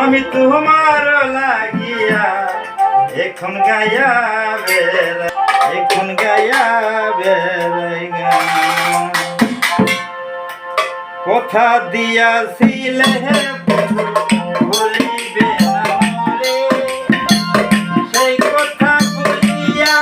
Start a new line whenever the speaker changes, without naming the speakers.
আমি তোমার লাগিয়া এখন গায়া বেলা এখন গায়া বেলাই কথা দিয়াছিলে ভুলিবে সেই কথা বলিয়া